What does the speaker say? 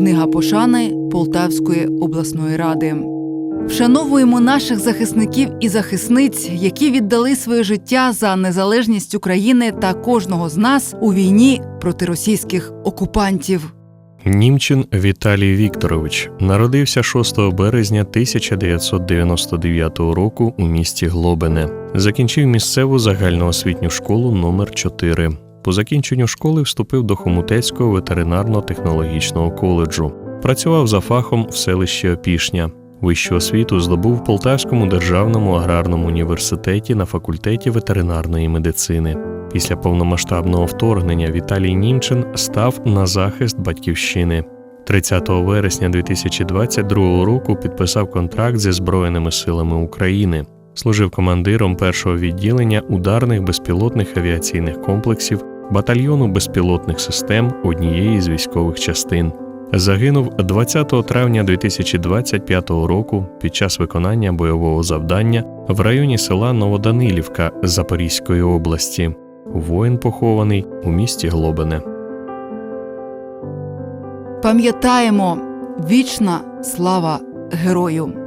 Книга пошани Полтавської обласної ради. Вшановуємо наших захисників і захисниць, які віддали своє життя за незалежність України та кожного з нас у війні проти російських окупантів. Німчин Віталій Вікторович народився 6 березня 1999 року у місті Глобине. Закінчив місцеву загальноосвітню школу номер 4 По закінченню школи вступив до Хомутецького ветеринарно-технологічного коледжу. Працював за фахом в селищі Опішня. Вищу освіту здобув в Полтавському державному аграрному університеті на факультеті ветеринарної медицини. Після повномасштабного вторгнення Віталій Німчин став на захист батьківщини. 30 вересня 2022 року підписав контракт зі Збройними силами України. Служив командиром першого відділення ударних безпілотних авіаційних комплексів батальйону безпілотних систем однієї з військових частин. Загинув 20 травня 2025 року під час виконання бойового завдання в районі села Новоданилівка Запорізької області. Воїн похований у місті Глобине. Пам'ятаємо вічна слава герою.